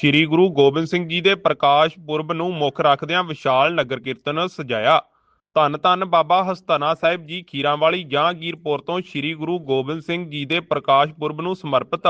ਸ੍ਰੀ ਗੁਰੂ ਗੋਬਿੰਦ ਸਿੰਘ ਜੀ ਦੇ ਪ੍ਰਕਾਸ਼ ਪੁਰਬ ਨੂੰ ਮੁੱਖ ਰੱਖਦਿਆਂ ਵਿਸ਼ਾਲ ਨਗਰ ਕੀਰਤਨ ਸਜਾਇਆ। ਧੰਨ ਧੰਨ ਬਾਬਾ ਹਸਤਨਾ ਸਾਹਿਬ ਜੀ ਖੀਰਾਂਵਾਲੀ ਜਹਾਂਗੀਰਪੁਰ ਤੋਂ ਸ੍ਰੀ ਗੁਰੂ ਗੋਬਿੰਦ ਸਿੰਘ ਜੀ ਦੇ ਪ੍ਰਕਾਸ਼ ਪੁਰਬ ਨੂੰ ਸਮਰਪਿਤ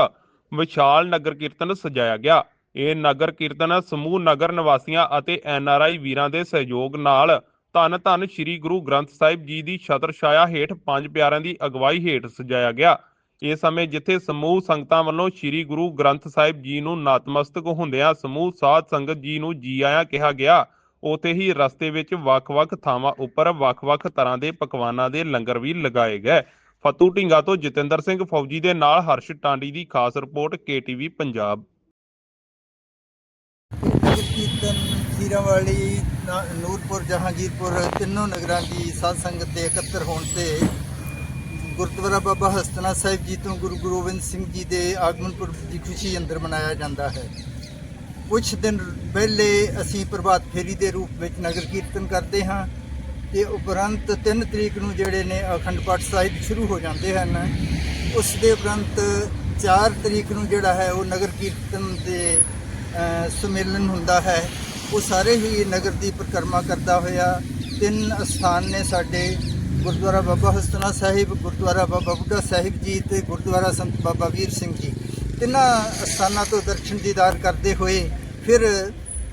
ਵਿਸ਼ਾਲ ਨਗਰ ਕੀਰਤਨ ਸਜਾਇਆ ਗਿਆ। ਇਹ ਨਗਰ ਕੀਰਤਨ ਸਮੂਹ ਨਗਰ ਨਿਵਾਸੀਆਂ ਅਤੇ ਐਨਆਰਆਈ ਵੀਰਾਂ ਦੇ ਸਹਿਯੋਗ ਨਾਲ ਧੰਨ ਧੰਨ ਸ੍ਰੀ ਗੁਰੂ ਗ੍ਰੰਥ ਸਾਹਿਬ ਜੀ ਦੀ ਛਤਰ ਛਾਇਆ ਹੇਠ ਪੰਜ ਪਿਆਰਿਆਂ ਦੀ ਅਗਵਾਈ ਹੇਠ ਸਜਾਇਆ ਗਿਆ। ਇਸ ਸਮੇਂ ਜਿੱਥੇ ਸਮੂਹ ਸੰਗਤਾਂ ਵੱਲੋਂ ਸ੍ਰੀ ਗੁਰੂ ਗ੍ਰੰਥ ਸਾਹਿਬ ਜੀ ਨੂੰ ਨਤਮਸਤਕ ਹੁੰਦਿਆਂ ਸਮੂਹ ਸਾਧ ਸੰਗਤ ਜੀ ਨੂੰ ਜੀ ਆਇਆਂ ਕਿਹਾ ਗਿਆ, ਉਥੇ ਹੀ ਰਸਤੇ ਵਿੱਚ ਵੱਖ-ਵੱਖ ਥਾਵਾਂ ਉੱਪਰ ਵੱਖ-ਵੱਖ ਤਰ੍ਹਾਂ ਦੇ ਪਕਵਾਨਾਂ ਦੇ ਲੰਗਰ ਵੀ ਲਗਾਏ ਗਏ। ਫਤੂ ਢਿੰਗਾ ਤੋਂ ਜਤਿੰਦਰ ਸਿੰਘ ਫੌਜੀ ਦੇ ਨਾਲ ਹਰਸ਼ ਟਾਂਡੀ ਦੀ ਖਾਸ ਰਿਪੋਰਟ, ਕੇਟੀਵੀ ਪੰਜਾਬ। ਕੀਰਤਨ ਖੀਰਾਵਾਲੀ ਨੂਰਪੁਰ, ਜਹਾਂਗੀਰਪੁਰ, ਤਿੰਨੋਂ ਨਗਰਾਂ ਦੀ ਸਾਧ ਸੰਗਤ ਦੇ ਇਕੱਤਰ ਹੋਣ ਤੇ ਗੁਰਦੁਆਰਾ ਬਾਬਾ ਹਸਤਨਾ ਸਾਹਿਬ ਜੀ ਤੋਂ ਗੁਰੂ ਗੋਬਿੰਦ ਸਿੰਘ ਜੀ ਦੇ ਆਗਮਨ ਪੁਰਬ ਦੀ ਖੁਸ਼ੀ ਅੰਦਰ ਮਨਾਇਆ ਜਾਂਦਾ ਹੈ। ਕੁਝ ਦਿਨ ਪਹਿਲੇ ਅਸੀਂ ਪ੍ਰਭਾਤ ਫੇਰੀ ਦੇ ਰੂਪ ਵਿੱਚ ਨਗਰ ਕੀਰਤਨ ਕਰਦੇ ਹਾਂ ਤੇ ਉਪਰੰਤ 3 ਤਰੀਕ ਨੂੰ ਜਿਹੜੇ ਨੇ ਅਖੰਡ ਪਾਠ ਸਾਹਿਬ ਸ਼ੁਰੂ ਹੋ ਜਾਂਦੇ ਹਨ। ਉਸ ਦੇ ਉਪਰੰਤ 4 ਤਰੀਕ ਨੂੰ ਜਿਹੜਾ ਹੈ ਉਹ ਨਗਰ ਕੀਰਤਨ ਦੇ ਅ, ਸੰਮੇਲਨ ਹੁੰਦਾ ਹੈ। ਉਹ ਸਾਰੇ ਹੀ ਨਗਰ ਦੀ ਪਰਿਕਰਮਾ ਕਰਦਾ ਹੋਇਆ ਤਿੰਨ ਅਸਥਾਨ ਨੇ ਸਾਡੇ। ਗੁਰਦੁਆਰਾ ਬਾਬਾ ਹਸਤਨਾ ਸਾਹਿਬ, ਗੁਰਦੁਆਰਾ ਬਾਬਾ ਬੁੱਢਾ ਸਾਹਿਬ ਜੀ ਤੇ ਗੁਰਦੁਆਰਾ ਸੰਤ ਬਾਬਾ ਵੀਰ ਸਿੰਘ ਜੀ। ਤਿੰਨਾਂ ਅਸਥਾਨਾਂ ਤੋਂ ਦਰਸ਼ਨ ਦੀਦਾਰ ਕਰਦੇ ਹੋਏ ਫਿਰ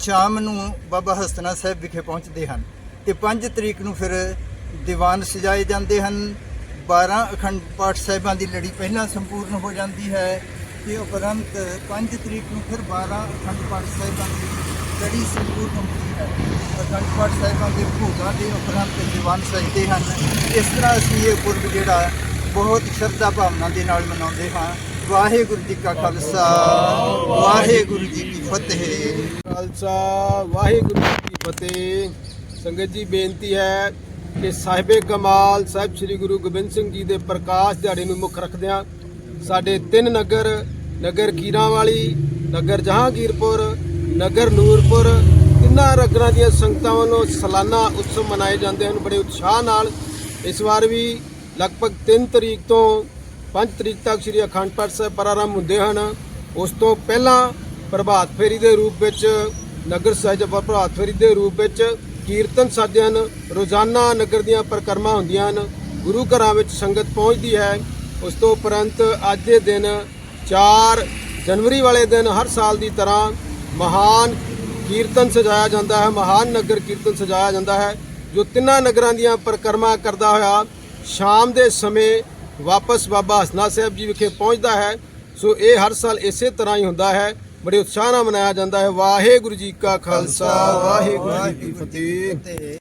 ਸ਼ਾਮ ਨੂੰ ਬਾਬਾ ਹਸਤਨਾ ਸਾਹਿਬ ਵਿਖੇ ਪਹੁੰਚਦੇ ਹਨ ਤੇ 5 ਤਰੀਕ ਨੂੰ ਫਿਰ ਦੀਵਾਨ ਸਜਾਏ ਜਾਂਦੇ ਹਨ। 12 ਅਖੰਡ ਪਾਠ ਸਾਹਿਬਾਂ ਦੀ ਲੜੀ ਪਹਿਲਾਂ ਸੰਪੂਰਨ ਹੋ ਜਾਂਦੀ ਹੈ ਤੇ ਉਪਰੰਤ 5 ਤਰੀਕ ਨੂੰ ਫਿਰ 12 ਅਖੰਡ ਪਾਠ ਸਾਹਿਬਾਂ ਦੀ ਲੜੀ ਸੰਪੂਰਨ ਹੁੰਦੀ ਹੈ ਅਖੰਡ ਸਾਹਿਬਾਂ ਦੇ ਭੋਗਾਂ ਦੇ ਉਪਰੰਤ ਦੀਵਾਨ ਸਜਦੇ ਹਨ। ਇਸ ਤਰ੍ਹਾਂ ਅਸੀਂ ਇਹ ਪੁਰਬ ਜਿਹੜਾ ਬਹੁਤ ਸ਼ਰਧਾ ਭਾਵਨਾ ਦੇ ਨਾਲ ਮਨਾਉਂਦੇ ਹਾਂ। ਵਾਹਿਗੁਰੂ ਜੀ ਕਾ ਖਾਲਸਾ, ਵਾਹਿਗੁਰੂ ਜੀ ਕੀ ਫਤਿਹ। ਖਾਲਸਾ, ਵਾਹਿਗੁਰੂ ਜੀ ਕੀ ਫਤਿਹ। ਸੰਗਤ ਜੀ, ਬੇਨਤੀ ਹੈ ਕਿ ਸਾਹਿਬੇ ਕਮਾਲ ਸਾਹਿਬ ਸ੍ਰੀ ਗੁਰੂ ਗੋਬਿੰਦ ਸਿੰਘ ਜੀ ਦੇ ਪ੍ਰਕਾਸ਼ ਦਿਹਾੜੇ ਨੂੰ ਮੁੱਖ ਰੱਖਦਿਆਂ ਸਾਡੇ ਤਿੰਨ ਨਗਰ ਨਗਰ ਕੀਰਾਂਵਾਲੀ ਨਗਰ ਜਹਾਂਗੀਰਪੁਰ ਨਗਰ ਨੂਰਪੁਰ ਤਿੰਨਾਂ ਨਗਰਾਂ ਦੀਆਂ ਸੰਗਤਾਂ ਵੱਲੋਂ ਸਾਲਾਨਾ ਉਤਸਵ ਮਨਾਏ ਜਾਂਦੇ ਹਨ। ਬੜੇ ਉਤਸ਼ਾਹ ਨਾਲ ਇਸ ਵਾਰ ਵੀ ਲਗਭਗ 3 ਤਰੀਕ ਤੋਂ 5 ਤਰੀਕ ਤੱਕ ਸ੍ਰੀ ਅਖੰਡ ਪਾਠ ਸਾਹਿਬ ਪ੍ਰਾਰੰਭ ਹੁੰਦੇ ਹਨ। ਉਸ ਤੋਂ ਪਹਿਲਾਂ ਪ੍ਰਭਾਤ ਫੇਰੀ ਦੇ ਰੂਪ ਵਿੱਚ ਨਗਰ ਸਾਹਿਬ ਪ੍ਰਭਾਤ ਫੇਰੀ ਦੇ ਰੂਪ ਵਿੱਚ ਕੀਰਤਨ ਸਾਜਦੇ ਹਨ। ਰੋਜ਼ਾਨਾ ਨਗਰ ਦੀਆਂ ਪਰਿਕਰਮਾ ਹੁੰਦੀਆਂ ਹਨ। ਗੁਰੂ ਘਰਾਂ ਵਿੱਚ ਸੰਗਤ ਪਹੁੰਚਦੀ ਹੈ। ਉਸ ਤੋਂ ਉਪਰੰਤ ਅੱਜ ਦੇ ਦਿਨ 4 ਜਨਵਰੀ ਵਾਲੇ ਦਿਨ ਹਰ ਸਾਲ ਦੀ ਤਰ੍ਹਾਂ ਮਹਾਨ ਕੀਰਤਨ ਸਜਾਇਆ ਜਾਂਦਾ ਹੈ, ਮਹਾਨ ਨਗਰ ਕੀਰਤਨ ਸਜਾਇਆ ਜਾਂਦਾ ਹੈ, ਜੋ ਤਿੰਨਾਂ ਨਗਰਾਂ ਦੀਆਂ ਪਰਿਕਰਮਾ ਕਰਦਾ ਹੋਇਆ ਸ਼ਾਮ ਦੇ ਸਮੇਂ ਵਾਪਸ ਬਾਬਾ ਹਸਨਾ ਸਾਹਿਬ ਜੀ ਵਿਖੇ ਪਹੁੰਚਦਾ ਹੈ। ਸੋ ਇਹ ਹਰ ਸਾਲ ਇਸੇ ਤਰ੍ਹਾਂ ਹੀ ਹੁੰਦਾ ਹੈ। ਬੜੇ ਉਤਸ਼ਾਹ ਨਾਲ ਮਨਾਇਆ ਜਾਂਦਾ ਹੈ। ਵਾਹਿਗੁਰੂ ਜੀ ਕਾ ਖਾਲਸਾ, ਵਾਹਿਗੁਰੂ ਜੀ ਕੀ ਫਤਿਹ।